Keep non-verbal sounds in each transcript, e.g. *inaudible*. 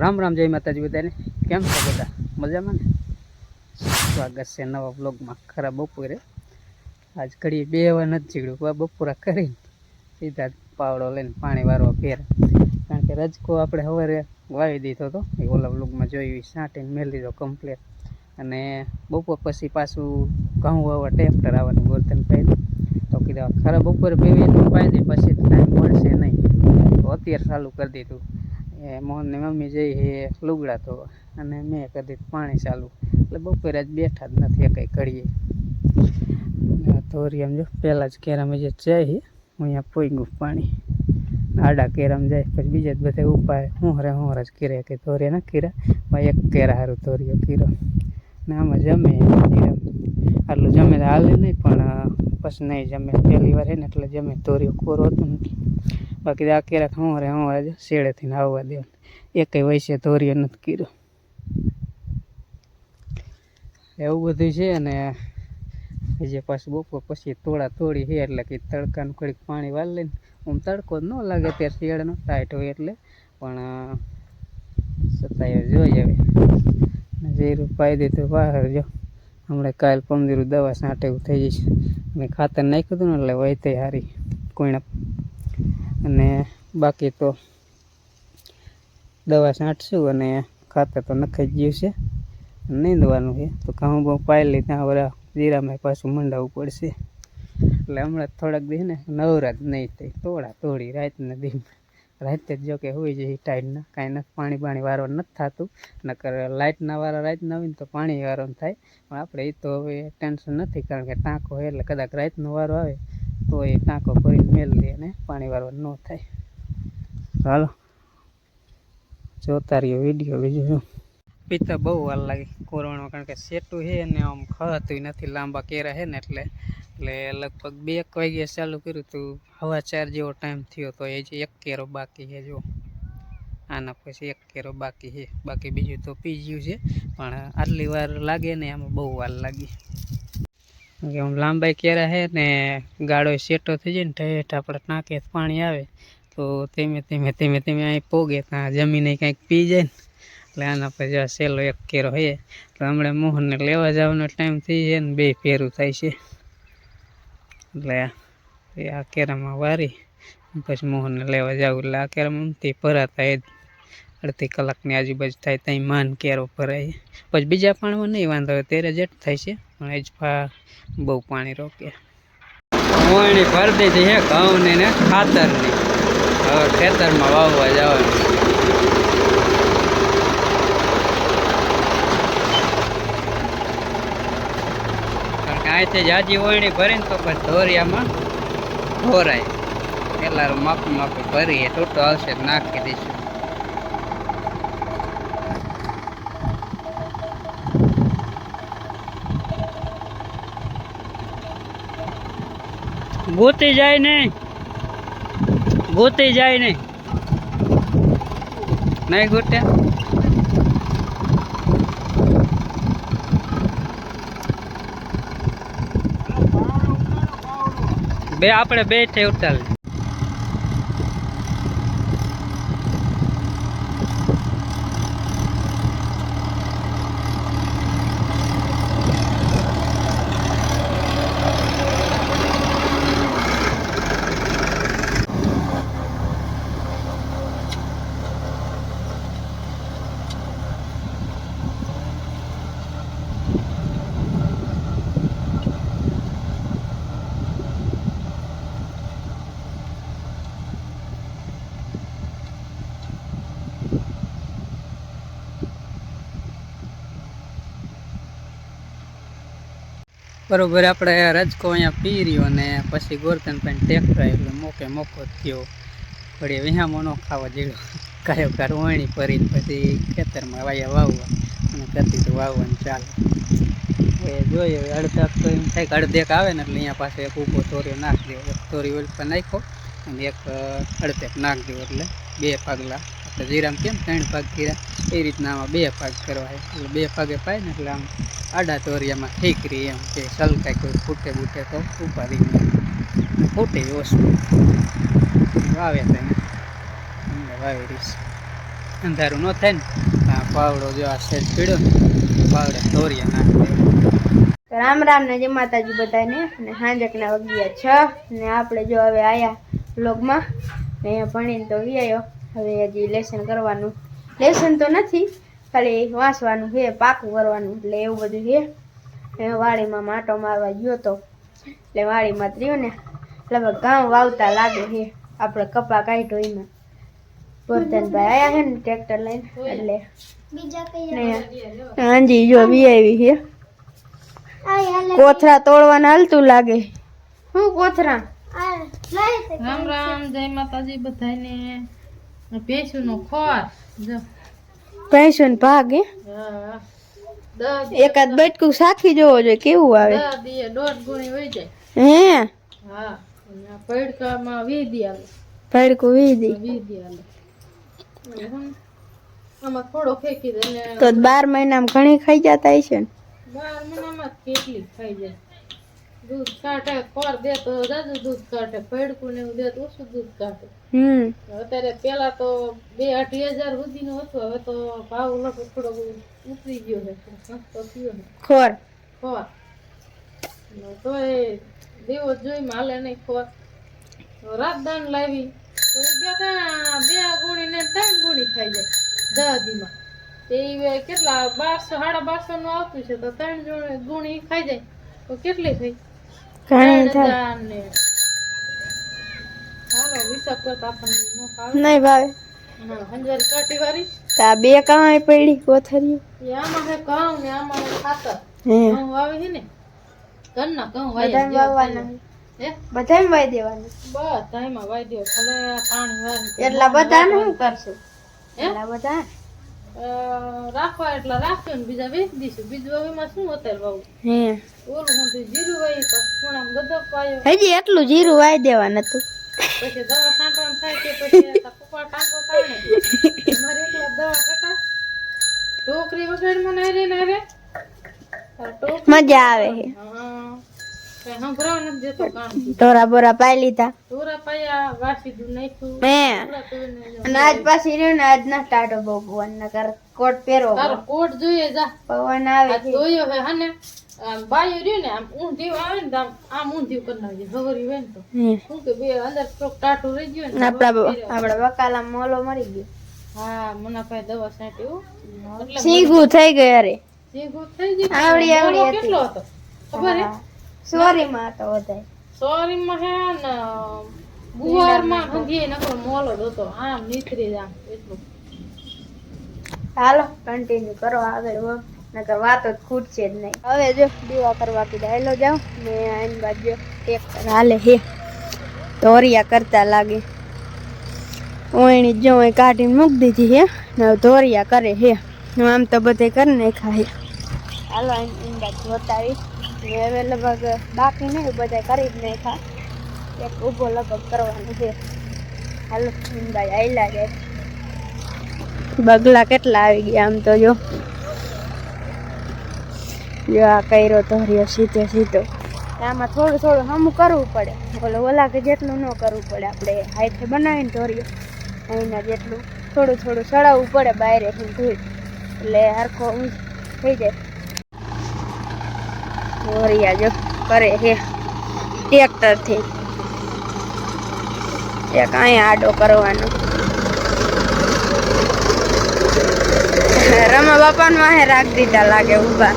રામ રામ, જય માતાજી બધાને. કેમ છો બધા? મજામાં ને? સ્વાગત છે નવા બ્લોગમાં ખરા બપોરે. આજ ઘડી બે વાર નથી જીગડ્યું બપોરા કરીને સીધા પાવડો લઈને પાણી વારવા ફેરા. કારણ કે રજકો આપણે સવારે વાવી દીધો હતો એ ઓલા બ્લોગમાં જોયું સાંટીને મેળ દીધો કમ્પ્લેટ અને બપોર પછી પાછું ઘઉં વાવવા ટ્રેક્ટર આવવાનું ગોરધન પહેલું તો કીધા ખરા બપોરે પીવી પાઈ દે પછી ટાઈમ મળશે નહીં. તો અત્યારે ચાલુ કરી દીધું. એ મોહનની મમ્મી જઈ લુગડા તો અને મેં કદી પાણી ચાલુ. એટલે બપોરે જ બેઠા જ નથી કંઈ કરીએ ધોરી એમ જો પહેલાં જ કેરામાં જે જાય હું અહીંયા પોઈગું પાણી. આડા કેરામ જાય, પછી બીજા જ બધા ઉપાય. હું હરે, હું જ કીરે. કે ધોરે ના કીરા, ભાઈ એક કેરા હારું ધોરીઓ કીરો. ને આમાં જમે આટલું જમે તો હાલે નહીં, પણ પછી નહીં જમે. પહેલી વાર હે ને એટલે જમે. ધોરીઓ કોરો હતો ને બાકી આ ક્યારેક હું રે હું આજે શેડેથી આવવા દે એકેય વૈસે ધોરીએ નથી કર્યો. એવું બધું છે અને જે પાછું બપોર પછી તોડા તોડી છે, એટલે કે તડકાનું કડીક પાણી વાળ લઈને, આમ તડકો જ ન લાગે ત્યારે શિયાળાનો, ટાઈટ હોય એટલે. પણ છતાંય જોઈ હવે. જીરું પાઈ દીધું બહાર જો. હમણાં કાલ પમદીરું દવા છાંટે એવું થઈ જશે. મેં ખાતર નાખ્યું હતું ને, એટલે વહીતે સારી કોઈના અને બાકી તો દવા છાંટશું અને ખાતર તો નખાઈ ગયું છે. નહીં દવાનું છે. તો ઘઉં બહુ પાયેલી ત્યાં બધા જીરામાં પાછું મંડાવવું પડશે. એટલે હમણાં થોડાક દી ને નવરાત નહીં થઈ તોડા તોડી રાતના દી. રાતે જ કે હોય છે ટાઈટના કાંઈ નથી, પાણી પાણી વારો નથી થતું. નકર લાઇટના વાળા રાતના હોય ને તો પાણી વારો થાય. પણ આપણે એ તો હવે ટેન્શન નથી, કારણ કે ટાંકો હોય એટલે કદાચ રાતનો વારો આવે. તો એ ટાંકો ભરીને મેલ દે અને પાણી વારવાનું ન થાય. હાલો. જોતા રહ્યો વીડિયો બીજું શું? પીતા બહુ વાર લાગી કોરવાનો કારણ કે સેટું છે ને આમ ખવાતું નથી, લાંબા કેરા છે ને એટલે એટલે લગભગ બે એક વાગ્યે ચાલુ કર્યું હતું હવા ચાર જેવો ટાઈમ થયો તો એ જે એક કેરો બાકી છે, જો. આના પછી એક કેરો બાકી છે. બાકી બીજું તો પી ગયું છે, પણ આટલી વાર લાગે ને આમાં બહુ વાર લાગી. કે આમ લાંબાઈ કેરા છે ને ગાળો સેટો થઈ જાય ને ઠેઠ આપણે ટાંકે પાણી આવે. તો ધીમે ધીમે ધીમે ધીમે અહીં પોગે ત્યાં જમીને કંઈક પી જાય ને. એટલે આના પછી આ સેલો એક કેરો છે તો હમણાં મોહનને લેવા જવાનો ટાઈમ થઈ જાય ને બે ફેરું થાય છે. એટલે આ કેરામાં વારી, પછી મોહનને લેવા જાવ. એટલે આ કેરામાં તે ભરાતા એ જ. અડધી કલાકની આજુબાજુ થાય ત્યાં માન કેરો ભરાય. પછી બીજા પાણીમાં નહીં વાંધો હોય ત્યારે જેટ થાય છે. પણ એ જ બહુ પાણી રોકે. મોહણી ભરી દીધી છે ઘઉંની ને ખાતરની. હવે ખેતરમાં વાવવા જવાનું. અહીંથી જાજી વળણી ભરીને તો પછી ધોરિયામાં ઢોરાય પેલા માપી માપી ભરીએ ટૂટો આવશે નાખી દઈશું. ગોતી જાય નહીં. ગોતી જાય નહીં. નહીં ગોત્યા બે આપણે બે થઈ ઉતાર બરોબર, આપણે રજકો અહીંયા પી રહ્યો ને પછી ગોરતન પણ ટેક્ટર એટલે મોકે મોકો થયો. વળી વિહામો ન ખાવા જેવો. કાયો કાર વણી પરી પછી ખેતરમાં વાયા વાવવા અને કરતી તો વાવવાનું ચાલે. એ જોઈએ અડધાક તો એમ થાય કે અડધેક આવે ને એટલે અહીંયા પાસે એક ઊભો તોર્યો નાખી દેવો. એક તોરી ઓલ પર નાખ્યો અને એક અડધેક નાખી દેવો એટલે બે પાગલા આપણે જીરામ કેમ? ત્રણ ભાગ કર્યા. એ રીતના આમાં બે ભાગ કરવા એટલે બે ભાગે પાય ને એટલે આમ આડા તોરિયામાં ઠીક રહી એમ કે સલકાય કોઈ ફૂટે બૂટે તો ઉપાડી ફૂટે ઓછું વાવે તેને વાવી રહીશ અંધારું ન થાય ને. આ પાવડો જો આ સેજ પીડ્યો ને, પાવડે તોરિયા નાખે. રામ રામ ને જય માતાજી બધાને. અને સાંજકના વાગ્યા છ. ને આપણે જો હવે આયા લોગમાં ને અહીંયા ભણીને તો વ્યાયો હવે હજી લેસન કરવાનું. લેસન તો નથી ખાલી વાંચવાનું છે પાકું કરવાનું એટલે એવું બધું છે. એ વાડીમાં માટો મારવા ગયો તો એટલે વાડીમાં ત્રીઓ ને લગભગ ઘઉં વાવતા લાગે છે આપણે કપા કાઢ્યો એમાં. વર્ધનભાઈ આવ્યા છે ને ટ્રેક્ટર લઈને એટલે ને હાંજી જો બી આવી છે. કોથરા તોડવાના હાલતું લાગે. હું કોથરા? રામ રામ જય માતાજી બધાને. ભેંસું નો ખોર જો ભેંસો ને ભાગ હે એકાદ બટકું સાખી જોવો જોઈએ કેવું આવે દોઢ ગુણી વહી જાય હે હા પૈડકામાં વી દી આવે ભડકું વીધી વી દી આવે આમાં થોડો ફેંકી દે તો બાર મહિનામાં ઘણી ખાઈ જતા હશે ને બાર મહિનામાં કેટલી ખાઈ જાય દૂધ કાઢે ખોર દે તો દાદુ દૂધ કાઢે ભેડકું ને એવું દે તો ઓછું દૂધ કાઢે. હમ. અત્યારે પેલા તો બે અઢી હજાર સુધીનો હતો હવે તો ભાવ લગભગ થોડો ઉતરી ગયો છે સસ્તો થયો છે. ખોર ખોર તો એ દેવો જોઈ માલે નહીં ખોર રાતદાન લાવી તો બે ત્રણ બે ગુણી ને ત્રણ ગુણી ખાઈ જાય દાદીમાં. તે કેટલા બારસો સાડા બારસો નું આવતું છે તો ત્રણ ગુણી ખાઈ જાય. તો કેટલી થઈ? નહીં ભાવે. તો બે કાંઈ પડી કોથરી આમાં હે ઘઉં ને આમાં ખાતર. હે. વાવે છે ને? ઘરના ઘઉં વાય વાવવાના હે? બધાને વાઈ દેવાના. બધાયમાં વાય દો ભલે પાણી વાય એટલા બધા શું કરશું? એટલા બધા રાખવા એટલા રાખ્યો ને બીજા વેચી દઈશું. બીજું હવે એમાં શું અત્યારે બહુ હે. ઓલું હું જીરું વાય આમ ગદપ પાયો. હજી એટલું જીરું વાઈ દેવાનું હતું. પછી દવા છાંટવાનું થાય કે પછી કુકવા ટાંકો થાય મારે એકલા દવા છટાય ટોકરી વગર મને રે ને રે મજા આવે હા. ઢોરા બોરા પાઈ લીધા. પાયા વાસી નાખ્યું. અને આજ પાછી રહ્યું ને આજ ના ટાટો બહુ પવન કર કોટ પહેરો તારો કોટ જોઈએ જા. પવન આવે જોયો હે હને. આમ બાયું રહ્યું ને આમ ઊંધિયું આવે ને આમ આમ ઊંધિયું કરી નાખજે ખબરી હોય ને તો. શું કે બે અંદર થોડુંક ટાટું રહી ગયું ને આપડા આપડા વકાલા મોલો મરી ગયો. હા મના પાસે દવા છાંટ્યું સીગું થઈ ગયું અરે. સીગું થઈ ગયું. આવડી આવડી કેટલો હતો? ખબર હે. સોરી માં હતો વધારે સોરીમાં હે ને ગુવારમાં હંધીએ નકરો મોલો હતો. આમ નીકળી આમ એટલું. હાલો કન્ટિન્યુ કરો આગળ હો. નકર વાતો જ ખૂટશે જ નહીં. હવે જો દીવા કરવા કીધા. હેલો જાઉં ને આની બાજુ ટ્રેક્ટર હાલે હે. ધોરિયા કરતા લાગે. ઓણી જો એ કાઢીને મૂકી દીધી હે. ને ધોરિયા કરે હે. હું આમ તો બધે કરી નાખ્યા હે. હાલો એની બાજુ બતાવી હવે લગભગ બાકી નહીં બધા કરી જ નાખ્યા. એક ઊભો લગભગ કરવાનો છે. હાલો ભાઈ આવેલા કે બગલા કેટલા આવી ગયા આમ તો જો. જો આ કર્યો તો રહ્યો સીધો સીધો. આમાં થોડું થોડું હમું કરવું પડે. ઓલો ઓલા કે જેટલું ન કરવું પડે, આપણે હાથે બનાવીને ધોર્યો અહીંના જેટલું થોડું થોડું ચડાવવું પડે બહાર ધોઈ. એટલે હરખો ઊંચ થઈ જાય. ધોરિયા જો કરે છે. ટ્રેક્ટરથી. એક અહીંયા આડો કરવાનો. રમા બાપા માહે રાખ દીધા લાગે ઊભા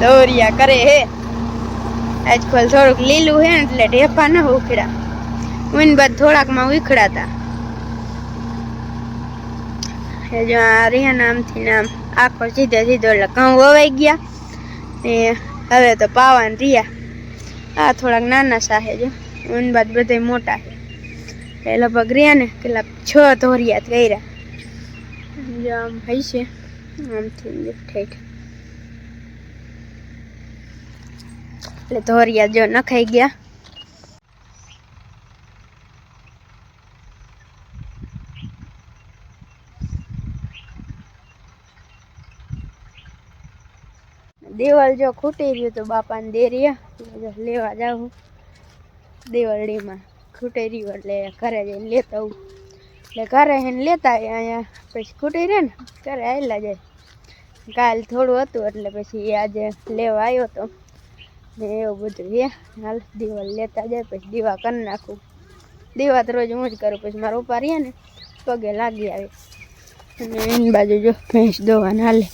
દોરિયા કરે હે આજકાલ થોડુંક લીલું હે ને એટલે ઢેફા ન ઉખડા. ઉન બાદ થોડાકમાં ઉખડાતા જો આ રહ્યા નામથી નામ આખો સીધે સીધો એટલે ઘઉં વવાઈ ગયા. ને હવે તો પાવાન રહ્યા. આ થોડાક નાના સાહે જો. ઉન બાદ બધા મોટા છે એ લગભગ રહ્યા ને પેલા છ ધોરિયા કર્યા. જો આમ છે. આમથી જો ઠેઠ. એટલે ધોરિયા જો નખાઈ ગયા. દેવાલ જો ખૂટી રહ્યું તો બાપાને દે રહ્યા. જો લેવા જાઉં. દેવળડીમાં ખૂટી રહ્યું એટલે ઘરે જઈને લેતા આવું. એટલે ઘરે એને લેતા અહીંયા. પછી ખૂટી રહે ને, ઘરે આવેલા જાય. કાલ થોડું હતું એટલે પછી આજે લેવા આવ્યો તો. ને એવું બધું હે હાલ દીવા લેતા જાય, પછી દીવા કરી નાખું. દીવા તો રોજ હું જ કરું, પછી મારો ઉપા રહ્યા ને, પગે લાગી આવે. અને એની બાજુ જો ભેંસ દોવાને હાલે.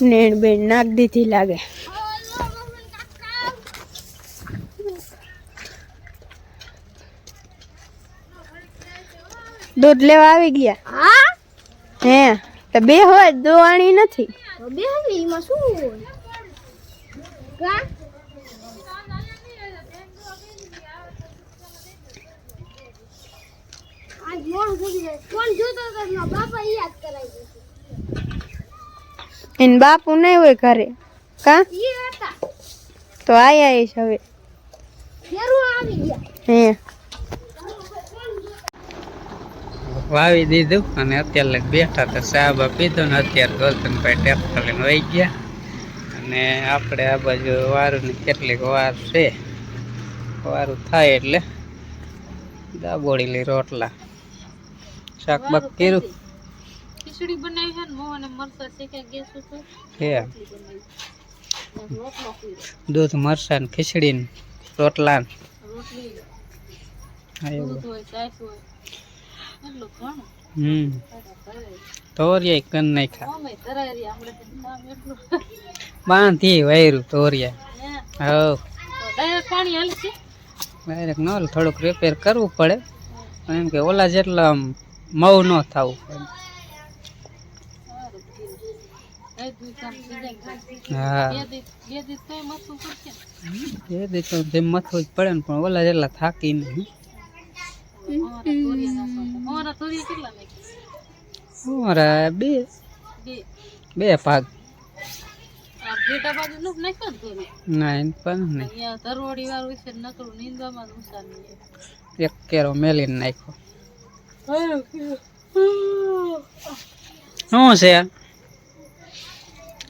નેણ બેણ નાખ દીધી લાગે. દૂધ લેવા આવી ગયા? હે? તો બે હોય દોવાણી નથી. બે એમાં શું કા કોણ જોતો હતો? બાપા યાદ કરાવી એને બાપુ નહીં હોય ઘરે. કા? તો આયા આવીશ હવે. ફેરું આવી ગયા. હે. વાવી દીધું અને અત્યારે બેઠા તો સાહેબ પીધો ને અત્યારે ગોલતનભાઈ ટ્રેક્ટર લઈને વહી ગયા. અને આપણે આ બાજુ વારુંની કેટલીક વાર છે. વારું થાય એટલે દાબોડી રોટલા. શાક બાક કર્યું. ખીચડી બનાવી છે ને મોં અને મરચાં શેક્યા ગેસ ઉપર. હે. દૂધ મરચાં ને ખીચડી ને રોટલા ને. હમ. તોરિયા કન નાખ્યા. બાંધી વાયરું તોરિયા. હે. પાણી હાલશે ડાયરેક્ટ ન થોડુંક રિપેર કરવું પડે. એમ કે ઓલા જેટલા આમ મઉ ન થવું બે એ દી તો જેમ મથવું જ પડે ને પણ ઓલા જેટલા થાકી નહીં અમારા તોરિયા નાખવા. અમારા તોરિયા કેટલા નાખ્યા અમારા બે બે બે ભાગ આ ભેટા બાજુ નું નાખ્યો ને તોરિયા ના એમ પણ નહીં અહીંયા તરવડી વાળું છે નકરું નીંદવામાં જ નુકસાન નહીં એક કેરો મેલીને નાખ્યો શું છે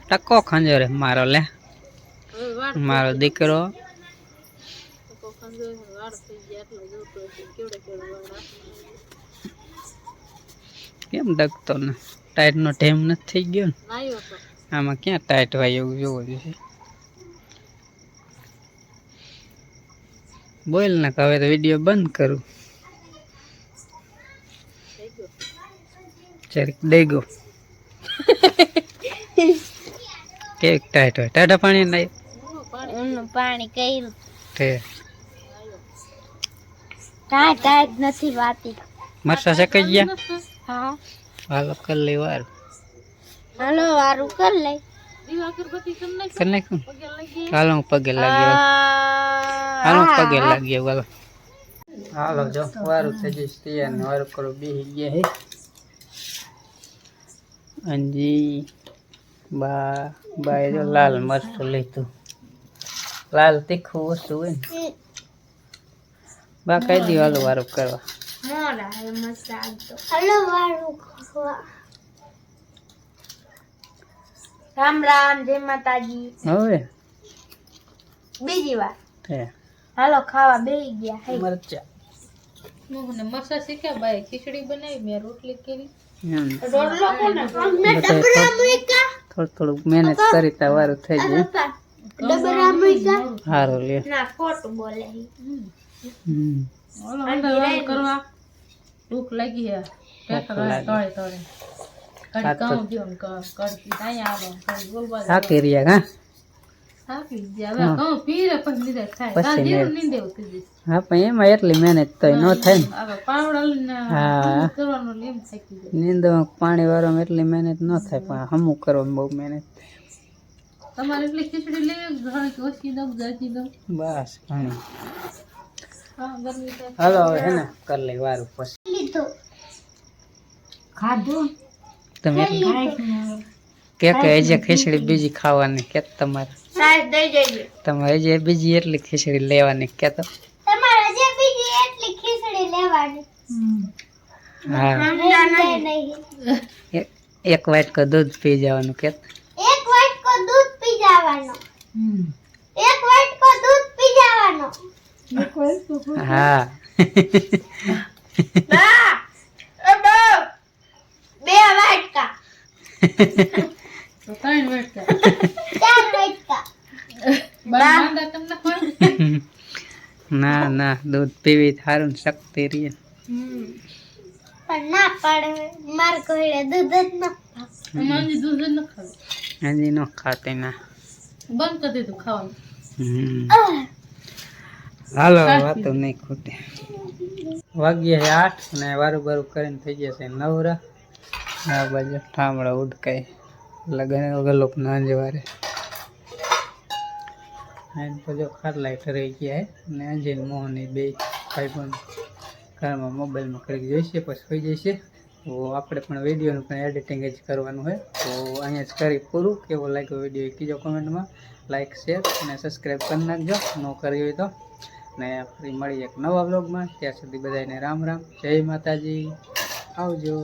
ટકો ખંજોરે મારો લે. મારો દીકરો. કેમ ડગતો ને? ટાઈટ નો ટેમ નથી થઈ ગયો ને? આમાં ક્યાં ટાઈટ હોય એવું જોવું જોઈએ. બોલ ને હવે તો વીડિયો બંધ કરું. થઈ ગયો. કેવી ટાઈટ હોય? ટાટા પાણી નહીં? પાણી ઊનું પાણી કર્યું. તે. કાંઈ ટાઈટ નથી વાતી. મરસા શેકાઈ ગયા? હા. હાલો લે વાર. હાલો વારું કર લે કરી નાખ? કરી હાલો હું પગે લાગ્યો હાલો હું પગે લાગ્યો હાલો હાલો જો વારું થઈ જઈશ તૈયાર ને વારું કરો બેસી ગયા હે. અંજી. બા બાય જો લાલ મરચું લીધું. લાલ તીખું વસ્તુ હોય ને. બા કઈ દી હાલો વારું કરવા. રામ રામ જય માતાજી. હવે? બીજી વાર. હાલો ખાવા બેસી ગયા. હે મરચા મસ્ત શીખ્યા ભાઈ ખીચડી બનાવી મેં રોટલી કરી. થોડું થોડુંક મહેનત કરી તા વારું થઈ જાય સારું લે કરવા ભૂખ લાગી હે ટ્રેક્ટર લાગી. તળે તળે હા કડી તો- કામ દ્યો ને ક- કડકી અહીંયા આવો કડી બોલવા દે. થાકી રહ્યા હા થાકી ગયા હા. પણ એમાં એટલી મહેનત તો ન થાય ને. નીંદવામાં પાણી વાળવામાં એટલી મહેનત ન થાય પણ હમું કરવામાં બહુ મહેનત તમારે એટલી ખીચડી લેવી કે ઓછી દઉં જાજી દઉં? બસ ઘણી. હાલો હવે હે ને કરી લઈ વારું પછી. ખાધું? તમે કે કે ખીચડી બીજી ખાવાની કે તમારે? દઈ જજો તમારે હજી બીજી એટલી ખીચડી લેવાની કે તો? તમારે જે બીજી એટલી ખીચડી લેવાની. હા. એક- એક વાટકો દૂધ પી જવાનું કે? એક વાટકો દૂધ પી જવાનું. એક વાટકો દૂધ પી જવાનો. હા. બે વાટકા *laughs* તો ત્રણ વાટકા ચાર વાટકા બા માંદા કેમ ના પડે ના ના દૂધ પીવી સારું ને શક્તિ રહે. પણ ના પડે. માર કોઈડે દૂધ જ ન અમારી દૂધ જ ન ખાવે હજી ન ખાતી ના. બંધ કરી દીધું ખાવાનું. હમ. હાલો વાતો નહીં ખૂટે. વાગ્યા છે આઠ ને વારું બારું કરીને થઈ ગયા છે નવરા. આ બાજુ ઠામડા ઉડકાય. લગન ગલોપ ના જવારે. એમ પછી ખાર લાઈટ રહી ગયા અને અંજન મોહન બે ભાઈ પણ ઘરમાં મોબાઈલમાં કરી જોઈશે પછી હોઈ જશે તો આપણે પણ વિડીયોનું પણ એડિટિંગ જ કરવાનું હોય તો અહીંયા જ કરી પૂરું. કેવો લાગ્યો વીડિયો એ કીજો કોમેન્ટમાં લાઇક શેર અને સબસ્ક્રાઈબ કરી નાખજો. ન કરી હોય તો. ને ફરી મળીએ એક નવા બ્લોગમાં ત્યાં સુધી બધાને રામ રામ. જય માતાજી. આવજો.